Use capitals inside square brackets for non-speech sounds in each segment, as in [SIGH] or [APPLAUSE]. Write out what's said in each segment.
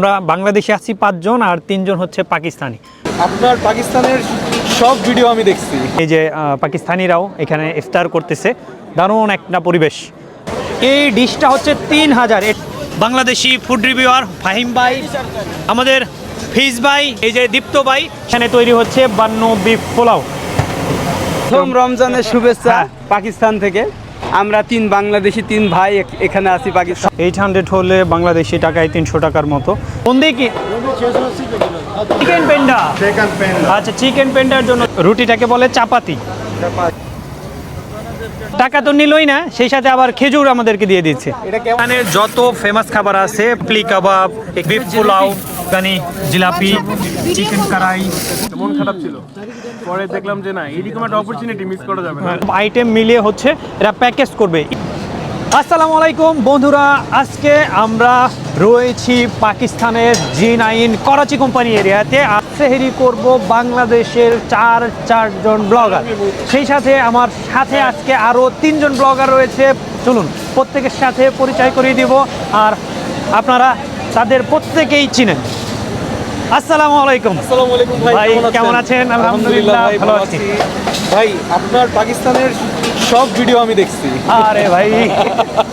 আমরা বাংলাদেশে আছি পাঁচজন আর তিনজন হচ্ছে পাকিস্তানি। আপনার পাকিস্তানের সব ভিডিও আমি দেখছি। এই যে পাকিস্তানিরাও এখানে ইফতার করতেছে। দারুণ একটা পরিবেশ। এই ডিশটা হচ্ছে তিন হাজার। বাংলাদেশি ফুড রিভিউয়ার ফাহিম ভাই আমাদের ফিজ ভাই এই যে দীপ্ত ভাই এখানে তৈরি হচ্ছে বান্ন বিফ পোলাও। প্রথম রমজানের শুভেচ্ছা হ্যাঁ। পাকিস্তান থেকে। আমরা তিন বাংলাদেশি তিন ভাই এখানে আছি পাকিস্তান। এইট হান্ড্রেড হলে বাংলাদেশি টাকায় তিনশো টাকার মতো। কোন দিকে চিকেন পেন্ডা আচ্ছা চিকেন পেন্ডার জন্য রুটিটাকে বলে চাপাতি। টাকা তো নিলই না সেই সাথে আবার খেজুর আমাদেরকে দিয়ে দিচ্ছে। এখানে যত ফেমাস খাবার আছে প্লি কাবাব বিফ পোলাও গানি জিলাপি চিকেন কারাই মন খারাপ ছিল। পরে দেখলাম যে না এরকম একটা অপরচুনিটি মিস করা যাবে না। আইটেম মিলিয়ে হচ্ছে এরা প্যাকেজ করবে। আসসালামু আলাইকুম বন্ধুরা। আজকে আমরা রয়েছি পাকিস্তানের জি নাইন করাচি কোম্পানি এরিয়াতে। সেহেরি করব বাংলাদেশের চার চারজন ব্লগার। সেই সাথে আমার সাথে আজকে আরও তিনজন ব্লগার রয়েছে। চলুন প্রত্যেকের সাথে পরিচয় করিয়ে দিব। আর আপনারা তাদের প্রত্যেকেই চিনেন। আসসালামু আলাইকুম। আসসালামু আলাইকুম ভাই কেমন আছেন? আলহামদুলিল্লাহ, ভালো আছি। ভাই আপনার পাকিস্তানের সব ভিডিও আমি দেখছি। আরে ভাই।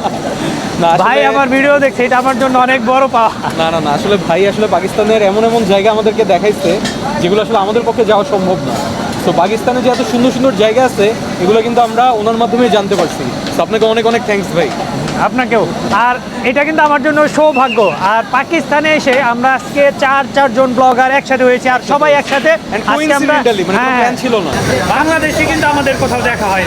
[LAUGHS] ভাই আমার ভিডিও দেখছে এটা আমার জন্য অনেক বড় পাওয়া। না না না আসলে ভাই আসলে পাকিস্তানের এমন এমন জায়গা আমাদেরকে দেখাইছে যেগুলো আসলে আমাদের পক্ষে যাওয়া সম্ভব না। তো পাকিস্তানে যে এত সুন্দর সুন্দর জায়গা আছে এগুলো কিন্তু আমরা ওনার মাধ্যমে জানতে পারছি। তো আপনাকে অনেক অনেক থ্যাঙ্কস ভাই। আপনাকেও। আর এটা কিন্তু আমার জন্য সৌভাগ্য। আর পাকিস্তানে এসে আমরা আজকে চার চারজন ব্লগার একসাথে হয়েছি আর সবাই একসাথে মানে হ্যাঁ, ছিল না। বাংলাদেশে কিন্তু আমাদের কোথাও দেখা হয়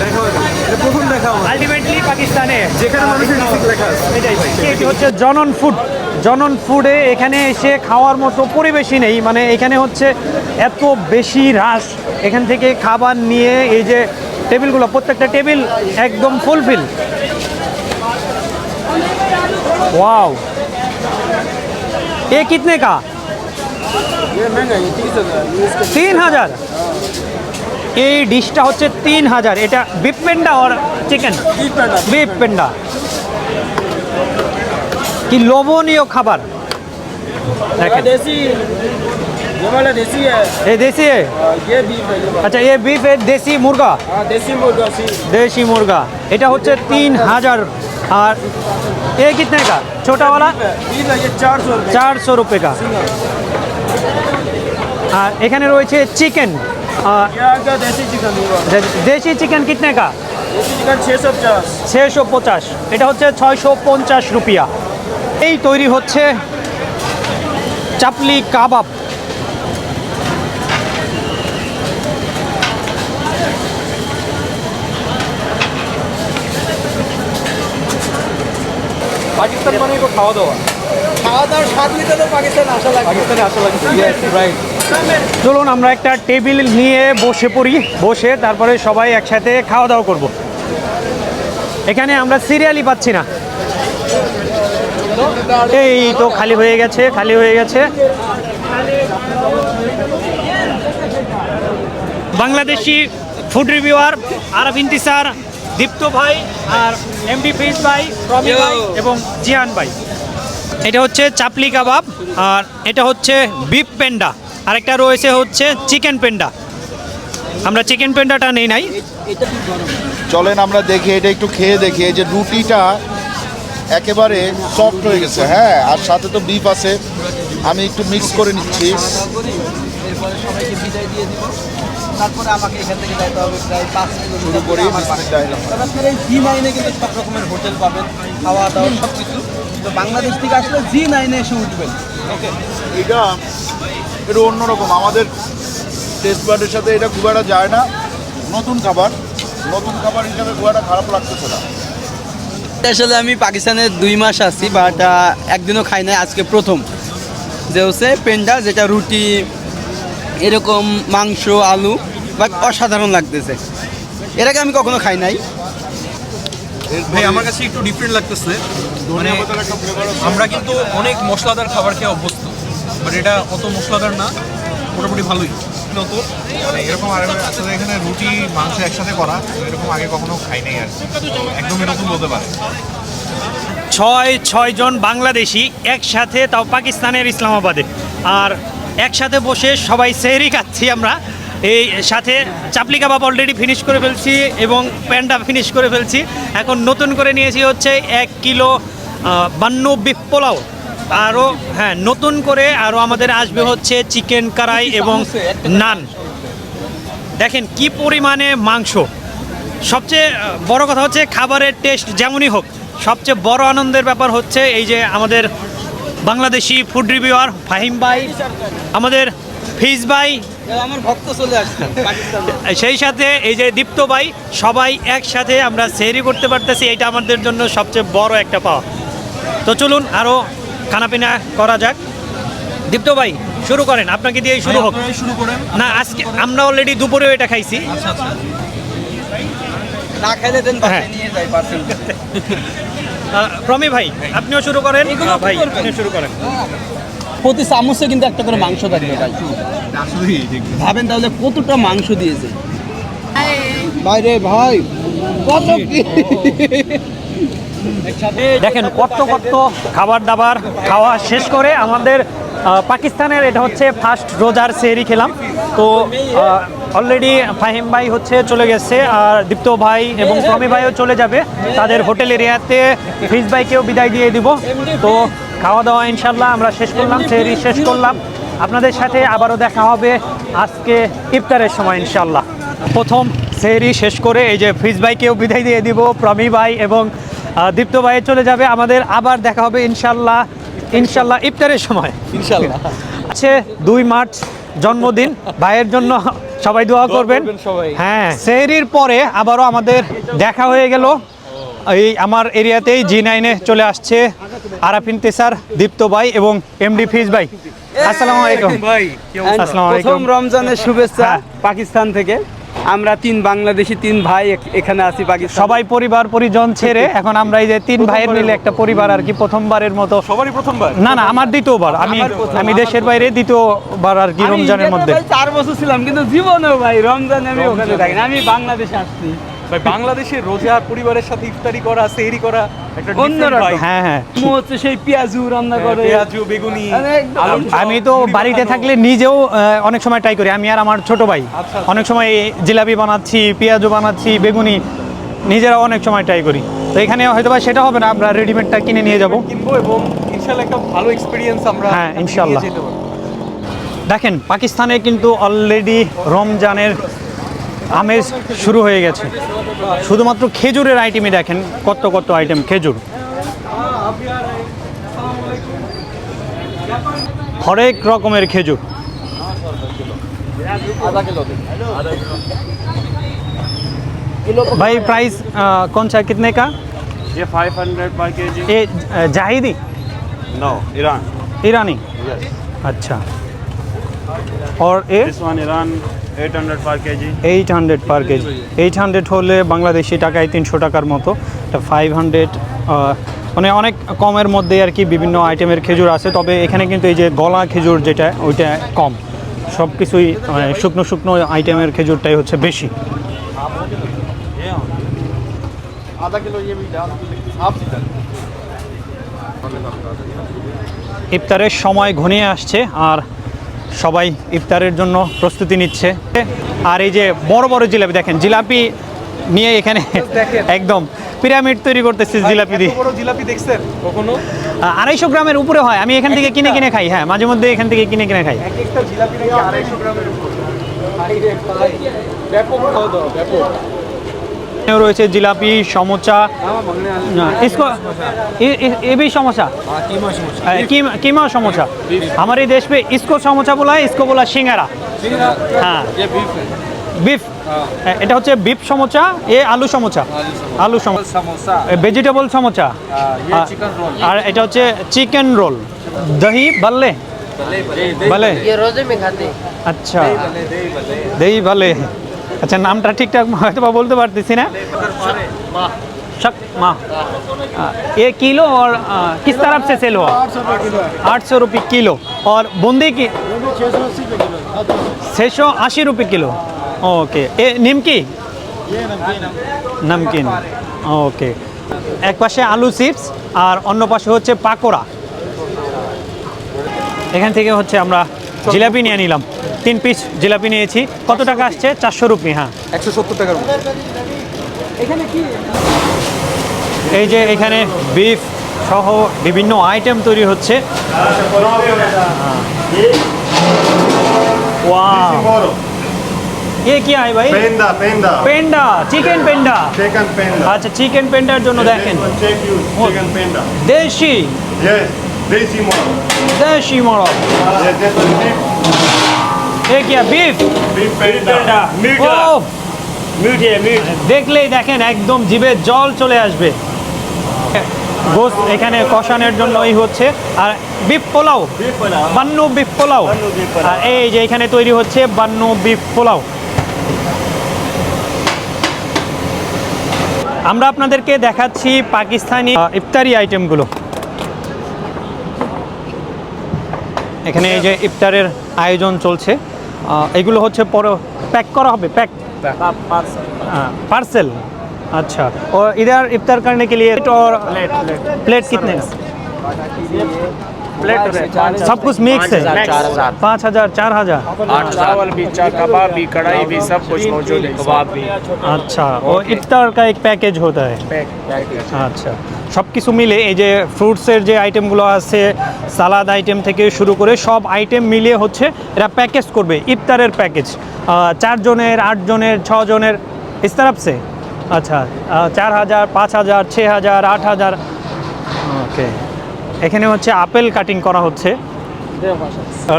প্রথম দেখা আলটিমেটলি পাকিস্তানে যেখানে মানুষের লেখা এটাই এটি হচ্ছে জনন ফুড জনন ফুডে এখানে এসে খাওয়ার মতো পরিবেশই নেই। মানে এখানে হচ্ছে এত বেশি রাশ। এখান থেকে খাবার নিয়ে এই যে টেবিলগুলো প্রত্যেকটা টেবিল একদম ফুলফিল। वाओ ये कितने का তিন হাজার এই ডিশটা হচ্ছে তিন হাজার এটা বিফ পেন্ডা আর চিকেন বিফ পেন্ডা কি লোভনীয় খাবার দেখেন দেশি ये वाला देसी है ये देसी है ये बीफ है अच्छा ये बीफ है देसी मुर्गा हाँ देसी मुर्गा सी देसी मुर्गा এটা হচ্ছে তিন হাজার আর ये कितने का छोटा वाला बीफ है ये चार सौ रुपये চার শো রুপে কা আর এখানে রয়েছে চিকেন ये आ गया देसी चिकन हुआ দেশি চিকেন কিতনে কা देसी चिकन छः सौ पचास ছয়শো পঞ্চাশ এটা হচ্ছে ছয়শো পঞ্চাশ রুপিয়া এই তৈরি হচ্ছে চাপলি কাবাব পাকিস্তান মানে তো খাওয়া দাওয়া খাওয়া দাওয়ার স্বাদ নিতে তো পাকিস্তান আসা লাগে পাকিস্তানে আসা লাগছে রাইট চলুন আমরা একটা টেবিল নিয়ে বসে পড়ি বসে তারপরে সবাই একসাথে খাওয়া দাওয়া করব। এখানে আমরা সিরিয়ালই পাচ্ছি না। এই তো খালি হয়ে গেছে খালি হয়ে গেছে। বাংলাদেশি ফুড রিভিউয়ার আরব ইন্তিসার দীপ্ত ভাই আর এমডি ফিজ ভাই রমি ভাই এবং জিয়ান ভাই। এটা হচ্ছে চাপলি কাবাব আর এটা হচ্ছে বিফ পেন্ডা। আরেকটা রয়েছে হচ্ছে চিকেন পেন্ডা। আমরা চিকেন পেন্ডাটা নেই নাই। চলেন আমরা দেখি এটা একটু খেয়ে দেখি। এই যে রুটিটা একেবারে সফট হয়ে গেছে হ্যাঁ? আর সাথে তো বিফ আছে। আমি একটু মিক্স করে নিচ্ছি। তারপরে আমাকে এখান থেকে যাইতে হবে প্রায় পাঁচ করি বিসমিল্লাহির রহমানির তবে আপনার এই জি নাইনে কিন্তু সব রকমের হোটেল পাবেন খাওয়া দাওয়া সব কিছু তো বাংলাদেশ থেকে আসলে জি নাইনে এসে উঠবেন। ওকে। এটা একটু অন্যরকম। আমাদের টেস্ট বার্ডের সাথে এটা খুব একটা যায় না। নতুন খাবার। নতুন খাবার হিসাবে খুব একটা খারাপ লাগতেছে না। আসলে আমি পাকিস্তানে দুই মাস আছি বাট একদিনও খাই নাই। আজকে প্রথম। যে হচ্ছে পেন্ডা যেটা রুটি এরকম মাংস আলু বাট অসাধারণ লাগতেছে। এর আগে আমি কখনো খাই নাই। ভাই আমার কাছে একটু ডিফারেন্ট লাগতেছে। মানে আমরা কিন্তু অনেক মশলাদার খাবার খেয়ে অভ্যস্ত। বাট এটা অত মশলাদার না মোটামুটি ভালোই। নতুন? মানে এরকম আর আসলে এখানে রুটি মাংস একসাথে করা এরকম আগে কখনো খাই নাই আর একদমই নতুন বলতে পারে। ছয় ছয়জন বাংলাদেশি একসাথে তাও পাকিস্তানের ইসলামাবাদে। আর একসাথে বসে সবাই সেহরি খাচ্ছি আমরা। এই সাথে চাপলি কাবাব অলরেডি ফিনিশ করে ফেলছি এবং প্যান্ডা ফিনিশ করে ফেলছি। এখন নতুন করে নিয়েছি হচ্ছে এক কিলো বান্ন বিফ পোলাও। আরও হ্যাঁ নতুন করে আরও আমাদের আসবে হচ্ছে চিকেন কারাই এবং নান। দেখেন কি পরিমাণে মাংস। সবচেয়ে বড় কথা হচ্ছে খাবারের টেস্ট যেমনই হোক সবচেয়ে বড় আনন্দের ব্যাপার হচ্ছে এই যে আমাদের বাংলাদেশি ফুড রিভিউয়ার ফাহিম ভাই আমাদের ফিজ ভাই। আমার ভক্ত চলে আসছে সেই সাথে এই যে দীপ্ত ভাই সবাই একসাথে আমরা সেরি করতে পারতেছি এটা আমাদের জন্য সবচেয়ে বড় একটা পাওয়া। তো চলুন আরও খানাপিনা করা যাক। দীপ্ত ভাই শুরু করেন আপনাকে দিয়েই শুরু হোক। শুরু করেন। না আজকে আমরা অলরেডি দুপুরেও এটা খাইছি। আচ্ছা আচ্ছা। না খাইলে দেন হ্যাঁ। প্রমি ভাই আপনিও শুরু করেন? ভাই আপনিও শুরু করেন। প্রতি চামচে কিন্তু একটা করে মাংস থাকবে ভাই ভাবেন তাহলে কতটা মাংস দিয়েছে? ভাই রে ভাই কত কি? দেখেন কত কত খাবার দাবার খাওয়া শেষ করে আমাদের পাকিস্তানের এটা হচ্ছে ফার্স্ট রোজার সেরি খেলাম। তো অলরেডি ফাহিম ভাই হচ্ছে চলে গেছে আর দীপ্ত ভাই এবং প্রমি ভাইও চলে যাবে। তাদের হোটেল এরিয়াতে ফিজ ভাইকেও বিদায় দিয়ে দিব। তো খাওয়া দাওয়া ইনশাল্লাহ আমরা শেষ করলাম সেরি শেষ করলাম। আপনাদের সাথে আবারও দেখা হবে আজকে ইফতারের সময় ইনশাল্লাহ প্রথম সেহরি শেষ করে এই যে ফ্রিজ ভাইকেও বিদায় দিয়ে দিব প্রমি ভাই এবং দীপ্ত ভাই চলে যাবে। আমাদের আবার দেখা হবে ইনশাল্লাহ ইনশাল্লাহ ইফতারের সময়। ইনশাল্লাহ আছে দুই মার্চ জন্মদিন ভাইয়ের জন্য সবাই দোয়া করবেন। হ্যাঁ সেহরির পরে আবারও আমাদের দেখা হয়ে গেল। এই আমার এরিয়াতেই জি নাইনে চলে আসছে আরাফিন তেসার দীপ্ত ভাই এবং এমডি ফিজ ভাই। আসসালামু আলাইকুম। ভাই আসসালামু আলাইকুম। প্রথম রমজানের শুভেচ্ছা হ্যাঁ। পাকিস্তান থেকে। আমরা তিন বাংলাদেশি তিন ভাই এখানে আছি পাকিস্তান সবাই পরিবার পরিজন ছেড়ে [LAUGHS] এখন আমরা এই যে তিন ভাইয়ের মিলে একটা পরিবার আর কি প্রথমবারের মতো। সবারই প্রথমবার? না না আমার দ্বিতীয়বার। আমি আমি দেশের বাইরে দ্বিতীয়বার আর কি রমজানের মধ্যে। চার বছর ছিলাম কিন্তু জীবনেও ভাই রমজানে আমি ওখানে থাকি না। আমি বাংলাদেশে আসছি। ভাই বাংলাদেশে রোজা পরিবারের সাথে ইফতারি করা সেহরি করা একটা অন্যরকম। হ্যাঁ হ্যাঁ। হচ্ছে সেই পেঁয়াজু রান্না করে। পেঁয়াজু বেগুনি আমি তো বাড়িতে থাকলে নিজেও অনেক সময় ট্রাই করি। আমি আর আমার ছোট ভাই। আচ্ছা। অনেক সময় জিলাপি বানাচ্ছি পেঁয়াজও বানাচ্ছি বেগুনি। নিজেরা অনেক সময় ট্রাই করি। তো এখানে হয়তো বা সেটা হবে না আমরা রেডিমেডটা কিনে নিয়ে যাব। কিনবো এবং ইনশাল্লাহ একটা ভালো এক্সপিরিয়েন্স আমরা হ্যাঁ, পারব। দেখেন পাকিস্তানে কিন্তু অলরেডি রমজানের আমেজ শুরু হয়ে গেছে শুধুমাত্র খেজুরের আইটেমই দেখেন কত কত আইটেম খেজুর হরেক রকমের খেজুর भाई प्राइस अ, कौन सा कितने का ये 500 पर के जी ये अ, जाहिदी नो ईरान ईरानी अच्छा और ये दिस वन ईरान 800 पर K G eight hundred per KG eight hundred হলে বাংলাদেশি টাকায় তিনশো টাকার মতো এটা ফাইভ হান্ড্রেড মানে অনেক কমের মধ্যে আর কি বিভিন্ন আইটেমের খেজুর আছে তবে এখানে কিন্তু এই যে গলা খেজুর যেটা ওইটা কম সব কিছুই মানে শুকনো শুকনো আইটেমের খেজুরটাই হচ্ছে বেশি আধা কিলো ইয়ে भी डाल आप ইফতারের সময় ঘনিয়ে আসছে আর সবাই ইফতারের জন্য প্রস্তুতি নিচ্ছে। আর এই যে বড় বড় জিলাপি দেখেন জিলাপি নিয়ে এখানে একদম পিরামিড তৈরি করতেছে জিলাপি দিয়ে। বড় জিলাপি দেখছেন? কখনো? আড়াইশো গ্রামের উপরে হয় আমি এখান থেকে কিনে কিনে খাই হ্যাঁ মাঝে মধ্যে এখান থেকে কিনে কিনে খাই। একটা জিলাপি গ্রামের উপর? রয়েছে জিলাপি সমোচা इसको ये- ये ये भी समोसा अ, कीमा कीमा समोसा हमारे देश में इसको समोसा बोला है इसको बोला सिंगारा हाँ বিফ এটা হচ্ছে বিফ সমোচা এ আলু সমোচা আলু সমোসা ভেজিটেবল সমোচা আর এটা হচ্ছে চিকেন রোল দহি বাল্লে বালে ये रोजे में खाते हैं আচ্ছা দহি বালে আচ্ছা নামটা ঠিকঠাক হয়তো বা বলতে পারতেছি না शक माँ ये किलो और आ, किस तरफ से सेल हुआ आठ सौ रुपये किलो और बूंदी की छः सौ अस्सी रुपये किलो ओके ये निमकी नमकीन ओके এক পাশে আলু চিপস আর অন্য পাশে হচ্ছে পাকোড়া এখান থেকে হচ্ছে আমরা জিলাপি নিয়ে নিলাম তিন পিস জিলাপি নিয়েছি কত টাকা আসছে চারশো রুপি হ্যাঁ একশো সত্তর টাকার মতো। এই যে এখানে বিফ সহ বিভিন্ন আইটেম তৈরি হচ্ছে वाह ये क्या है भाई Penda, penda. Penda chicken penda Chicken penda. আচ্ছা চিকেন পেন্ডার জন্য দেখেন Check you, chicken penda. দেশি Yes, desi model. দেশি মরদ ও। Meat here, দেখলেই দেখেন একদম জিভে জল চলে আসবে। গোস এখানে কষানোর জন্যই হচ্ছে। আর বিফ পোলাও। বান্নু বিফ পোলাও। আর এই যে এখানে তৈরি হচ্ছে বান্নু বিফ পোলাও। আমরা আপনাদেরকে দেখাচ্ছি পাকিস্তানি ইফতারি আইটেমগুলো। এখানে এই যে ইফতারের আয়োজন চলছে। এগুলো হচ্ছে পরে প্যাক করা হবে প্যাক पार्सल अच्छा और इधर इफ्तार करने के लिए और प्लेट प्लेट कितने का सब कुछ मिक्स है पाँच हजार चार हजार चावल भी चा कबाब भी कढ़ाई भी सब कुछ मौजूद है कबाब भी अच्छा और ইফতার का एक पैकेज होता है আচ্ছা সব কিছু মিলে এই যে ফ্রুটসের যে আইটেমগুলো আছে সালাদ আইটেম থেকে শুরু করে সব আইটেম মিলিয়ে হচ্ছে এরা প্যাকেজ করবে ইফতারের প্যাকেজ চারজনের আটজনের ছজনের इस तरफ से আচ্ছা চার হাজার পাঁচ হাজার ছ হাজার আট হাজার ওকে এখানে হচ্ছে আপেল কাটিং করা হচ্ছে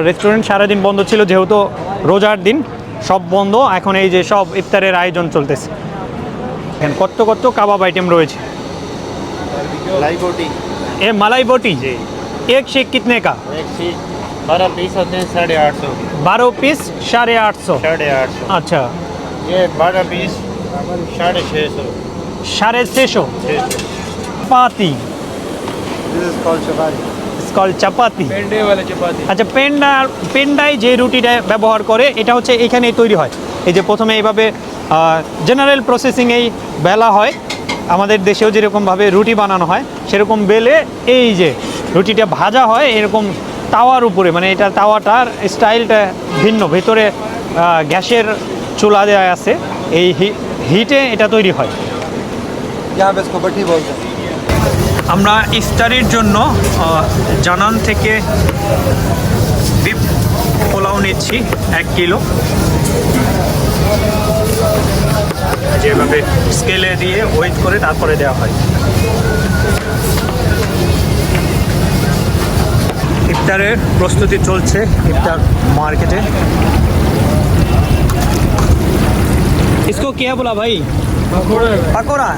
রেস্টুরেন্ট সারাদিন বন্ধ ছিল যেহেতু রোজার দিন সব বন্ধ এখন এই যে সব ইফতারের আয়োজন চলতেছে এখানে কত কত কাবাব আইটেম রয়েছে ये मलाई बोटी एक शेक कितने का बारह पीस होते हैं साढ़े आठ सौ बारह पीस साढ़े आठ सौ साढ़े आठ सौ अच्छा ये बारह पीस साढ़े छः सौ साढ़े छः सौ चपाती স্কল চাপাতি আচ্ছা পেন্ডা পেন্ডায় যে রুটিটা ব্যবহার করে এটা হচ্ছে এখানেই তৈরি হয় এই যে প্রথমে এইভাবে জেনারেল প্রসেসিংয়েই বেলা হয় আমাদের দেশেও যেরকমভাবে রুটি বানানো হয় সেরকম বেলে এই যে রুটিটা ভাজা হয় এরকম তাওয়ার উপরে মানে এটা তাওয়াটার স্টাইলটা ভিন্ন ভেতরে আহ, গ্যাসের চুলা দেওয়া আছে এই হি- হিটে এটা তৈরি হয় यहाँ पे इसको भट्टी बोलते हैं আমরা ইফতারির জন্য আহ, জানান থেকে বিফ পোলাও নিচ্ছি এক কিলো যেভাবে স্কেলে দিয়ে ওয়েট করে তারপরে দেওয়া হয় ইফতারের প্রস্তুতি চলছে ইফতার মার্কেটে इसको क्या बोला भाई पकौड़ा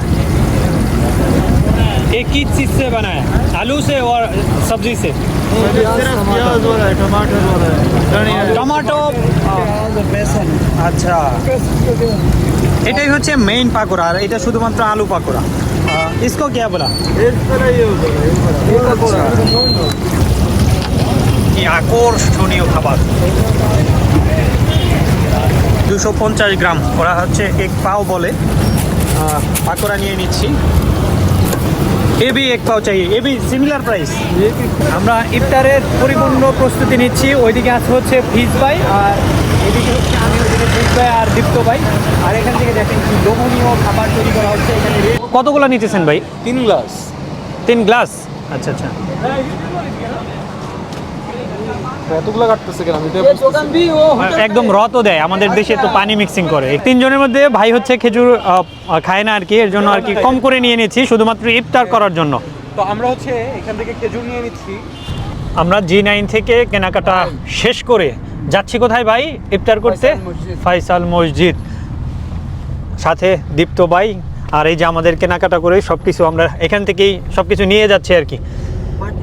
ये किस चीज से बना है आलू से और सब्जी से টমাটো বেসন আচ্ছা এটাই হচ্ছে মেইন পাকোড়া আর এটা শুধুমাত্র আলু পাকোড়া ইসকো क्या बोला কি আকর্ষণীয় খাবার দুশো পঞ্চাশ গ্রাম ওরা হচ্ছে এক পাও বলে আহ, পাকোড়া নিয়ে নিচ্ছি এ বি এক পাও চাই এ বি সিমিলার প্রাইস আমরা ইফতারের পরিপূর্ণ প্রস্তুতি নিচ্ছি ওইদিকে আছে হচ্ছে ফিজ ভাই আর এদিকে হচ্ছে আমি ওইদিকে ফিজ ভাই আর দীপ্ত ভাই। আর এখান থেকে দেখেন কি লোভনীয় খাবার তৈরি করা হচ্ছে এখানে কতগুলো নিতেছেন ভাই? তিন গ্লাস তিন গ্লাস আচ্ছা আচ্ছা। এতগুলো কাটতেছে কেন? আমি না। একদম রত দেয় আমাদের দেশে তো পানি মিক্সিং করে। তিনজনের মধ্যে ভাই হচ্ছে খেজুর খায় না আর কি এর জন্য আর কি কম করে নিয়ে নিয়েছি শুধুমাত্র ইফতার করার জন্য। তো আমরা হচ্ছে এখান থেকে খেজুর নিয়ে নিচ্ছি। আমরা জি নাইন থেকে কেনাকাটা শেষ করে যাচ্ছি কোথায় ভাই ইফতার করতে? ফাইসাল মসজিদ। সাথে দীপ্ত ভাই আর এই যে আমাদের কেনাকাটা করে সব কিছু আমরা এখান থেকেই সব কিছু নিয়ে যাচ্ছি আর কি।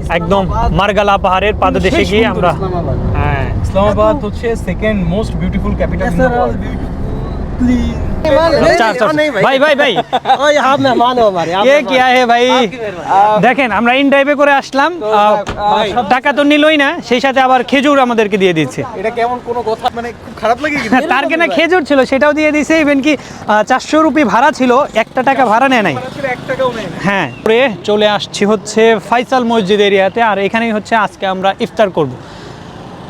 একদম মার্গালা পাহাড়ের পাদদেশে গিয়ে আমরা হ্যাঁ। ইসলামাবাদ হচ্ছে সেকেন্ড মোস্ট বিউটিফুল ক্যাপিটাল ভাই দেখেন আমরা করে আসলাম। টাকা তো নিলই না সেই সাথে আবার খেজুর আমাদেরকে দিয়ে দিচ্ছে। হ্যাঁ, তার কেনা খেজুর ছিল সেটাও দিয়ে দিছে। ইভেন কি চারশো রুপি ভাড়া ছিল একটা টাকা ভাড়া নেয় নাই। হ্যাঁ চলে আসছি হচ্ছে ফাইসাল মসজিদ এরিয়াতে আর এখানেই হচ্ছে আজকে আমরা ইফতার করব।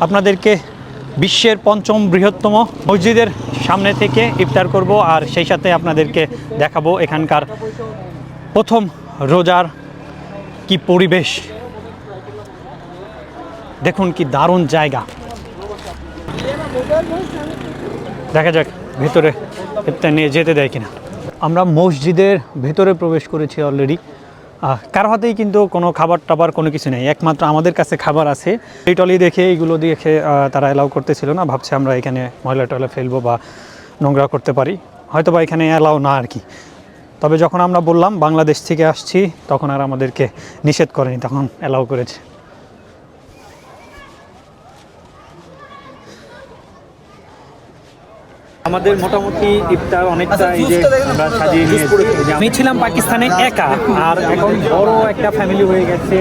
আপনাদেরকে বিশ্বের পঞ্চম বৃহত্তম মসজিদের সামনে থেকে ইফতার করব আর সেই সাথে আপনাদেরকে দেখাবো এখানকার প্রথম রোজার কি পরিবেশ। দেখুন কি দারুণ জায়গা। দেখা যাক ভেতরে ইফতার নিয়ে যেতে দেয় কিনা। আমরা মসজিদের ভেতরে প্রবেশ করেছি অলরেডি কারও হাতেই কিন্তু কোনো খাবার টাবার কোনো কিছু নেই। একমাত্র আমাদের কাছে খাবার আছে। এই টলি দেখে এইগুলো দেখে তারা অ্যালাউ করতেছিল না। ভাবছে আমরা এখানে ময়লা টয়লা ফেলব বা নোংরা করতে পারি। হয়তো বা এখানে অ্যালাউ না আর কি। তবে যখন আমরা বললাম, বাংলাদেশ থেকে আসছি, তখন আর আমাদেরকে নিষেধ করেনি, তখন অ্যালাউ করেছে। আমাদের মোটামুটি ইফতার অনেকটা এই যে আমরা সাজিয়ে নিয়েছি। আমি ছিলাম পাকিস্তানে একা আর এখন বড় একটা ফ্যামিলি হয়ে গেছে।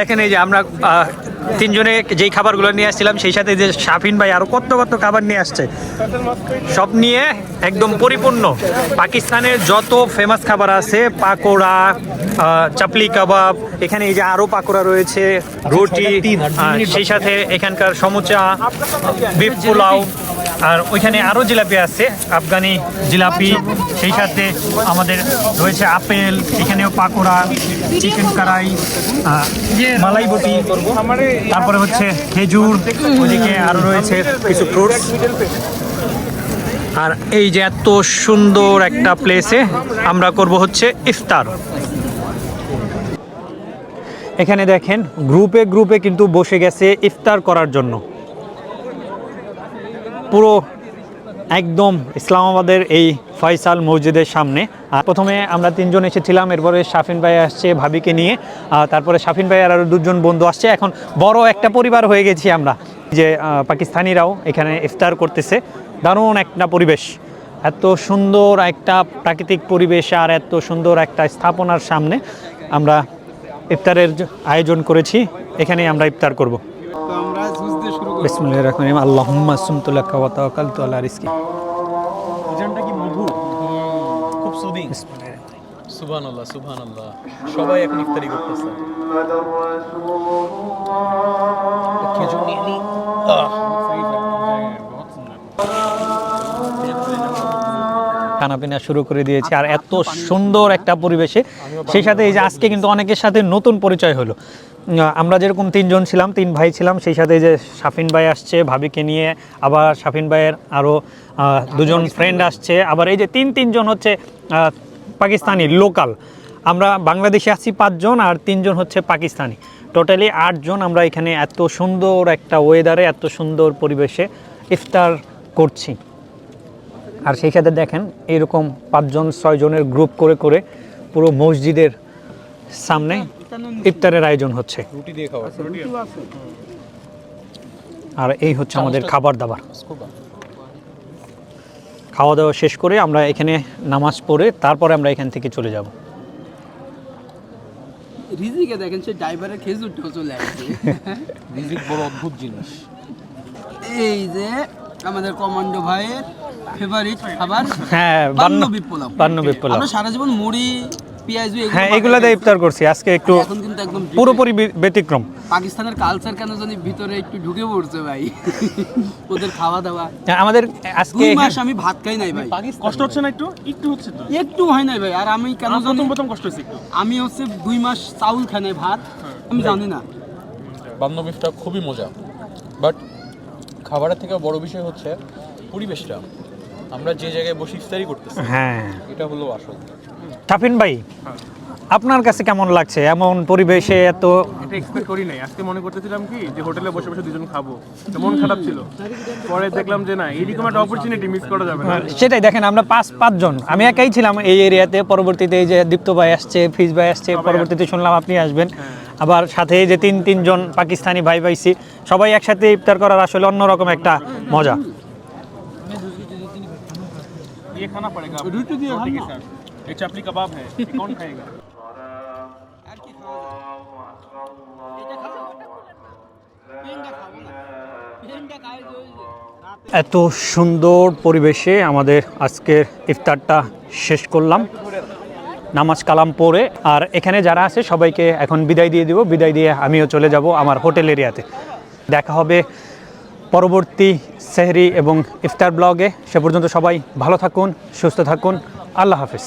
দেখেন এই যে আমরা তিনজনে যেই খাবারগুলো নিয়ে আসছিলাম সেই সাথে যে শাফিন ভাই আরও কত কত খাবার নিয়ে আসছে। সব নিয়ে একদম পরিপূর্ণ। পাকিস্তানের যত ফেমাস খাবার আছে পাকোড়া চাপলি কাবাব এখানে এই যে আরও পাকোড়া রয়েছে রুটি সেই সাথে এখানকার সমুচা বিফ পোলাও। আর ওইখানে আরও জিলাপি আছে আফগানি জিলাপি সেই সাথে আমাদের রয়েছে আপেল এখানেও পাকোড়া চিকেন আহ, মালাই বটি তারপরে হচ্ছে খেজুর ওইদিকে আরও রয়েছে কিছু ফ্রুটস আর এই যে এত সুন্দর একটা প্লেসে আমরা করব হচ্ছে ইফতার। এখানে দেখেন গ্রুপে গ্রুপে কিন্তু বসে গেছে ইফতার করার জন্য। পুরো একদম ইসলামাবাদের এই ফয়সাল মসজিদের সামনে। আর প্রথমে আমরা তিনজন এসেছিলাম, এরপরে শাফিন ভাই আসছে ভাবিকে নিয়ে আর তারপরে শাফিন ভাই আর আরও দুজন বন্ধু আসছে। এখন বড় একটা পরিবার হয়ে গেছি আমরা, যে পাকিস্তানিরাও এখানে ইফতার করতেছে। দারুণ একটা পরিবেশ। এত সুন্দর একটা প্রাকৃতিক পরিবেশ আর এত সুন্দর একটা স্থাপনার সামনে আমরা ইফতারের আয়োজন করেছি। এখানেই আমরা ইফতার করব। বিসমুল্লাহির রহমানির রহিম। আল্লাহুম্মা সুমতুলাকা ওয়া তাওয়াক্কালতু আলা রিজকি। সুবহানাল্লাহ সুবহানাল্লাহ। সবাই এখন ইফতারি করতেছে। খেজুর নিয়ে নি। খানা পিনা শুরু করে দিয়েছি আর এত সুন্দর একটা পরিবেশে। সেই সাথে এই যে আজকে কিন্তু অনেকের সাথে নতুন পরিচয় হলো। আমরা যেরকম তিনজন ছিলাম তিন ভাই ছিলাম সেই সাথে এই যে শাফিন ভাই আসছে ভাবিকে নিয়ে আবার শাফিন ভাইয়ের আরও দুজন ফ্রেন্ড আসছে। আবার এই যে তিন তিনজন হচ্ছে পাকিস্তানি লোকাল আমরা বাংলাদেশে আছি পাঁচজন আর তিনজন হচ্ছে পাকিস্তানি। টোটালি আটজন আমরা এখানে এত সুন্দর একটা ওয়েদারে এত সুন্দর পরিবেশে ইফতার করছি। আর সেই সাথে দেখেন এরকম পাঁচজন ছয়জনের গ্রুপ করে করে পুরো মসজিদের সামনে ইফতারের আয়োজন হচ্ছে। রুটি দিয়ে খাওয়া আর এই হচ্ছে আমাদের খাবার দাবার। খাওয়া দাওয়া শেষ করে আমরা এখানে নামাজ পড়ে তারপরে আমরা এখান থেকে চলে যাব। রিজিকে দেখেন সে ড্রাইভারের খেজুরটাও চলে আসছে রিজিক বড় অদ্ভুত জিনিস। এই যে আমাদের কমান্ডো ভাইয়ের ফেভারিট খাবার? হ্যাঁ বান্ন বান্ন বিপ্লব। বান্ন আমরা সারা জীবন মুড়ি পেঁয়াজ হ্যাঁ এগুলো দিয়ে ইফতার করছি। আজকে একটু এখন কিন্তু একদম পুরোপুরি ব্যতিক্রম। পাকিস্তানের কালচার কেন জানি ভিতরে একটু ঢুকে পড়ছে ভাই। ওদের খাওয়া দাওয়া আমাদের আজকে দুই মাস আমি ভাত খাই নাই ভাই। কষ্ট হচ্ছে না একটু? একটু হচ্ছে তো। একটু হয় নাই ভাই আর আমি কেন জানি প্রথম প্রথম কষ্ট হচ্ছে আমি হচ্ছে দুই মাস চাউল খাই নাই ভাত। আমি জানি না। বান্ধবীটা খুবই মজা। বাট খাবারের থেকে বড় বিষয় হচ্ছে পরিবেশটা। আমরা যে জায়গায় বসে ইফতারি করতেছি হ্যাঁ। এটা হলো আসল। শাফিন ভাই আপনার কাছে কেমন লাগছে? এমন পরিবেশে এত এটা এক্সপেক্ট করি নাই। আজকে মনে করতেছিলাম কি যে হোটেলে বসে বসে দুজন খাব। মন খারাপ ছিল। পরে দেখলাম যে না এইরকম একটা অপরচুনিটি মিস করা যাবে না। সেটাই দেখেন আমরা পাঁচ পাঁচজন আমি একাই ছিলাম এই এরিয়াতে। পরবর্তীতে এই যে দীপ্ত ভাই আসছে ফিজ ভাই আসছে পরবর্তীতে শুনলাম আপনি আসবেন। আবার সাথে যে তিন তিনজন পাকিস্তানি ভাই পাইছি সবাই একসাথে ইফতার করার আসলে অন্যরকম একটা মজা। ये खाना पड़ेगा आपको, रोटी दिए रोटी के खाना। साथ ये चपली कबाब है ये कौन खाएगा আর কি খাওয়া যায় এটা খাবো পেনটা খাবো না পেনটা খাই রাতে এত সুন্দর পরিবেশে আমাদের আজকের ইফতারটা শেষ করলাম নামাজ কালাম পড়ে আর এখানে যারা আছে সবাইকে এখন বিদায় দিয়ে দিব বিদায় দিয়ে আমিও চলে যাব আমার হোটেল এরিয়াতে দেখা হবে পরবর্তী সেহরি এবং ইফতার ব্লগে সে পর্যন্ত সবাই ভালো থাকুন সুস্থ থাকুন। আল্লাহ হাফিজ।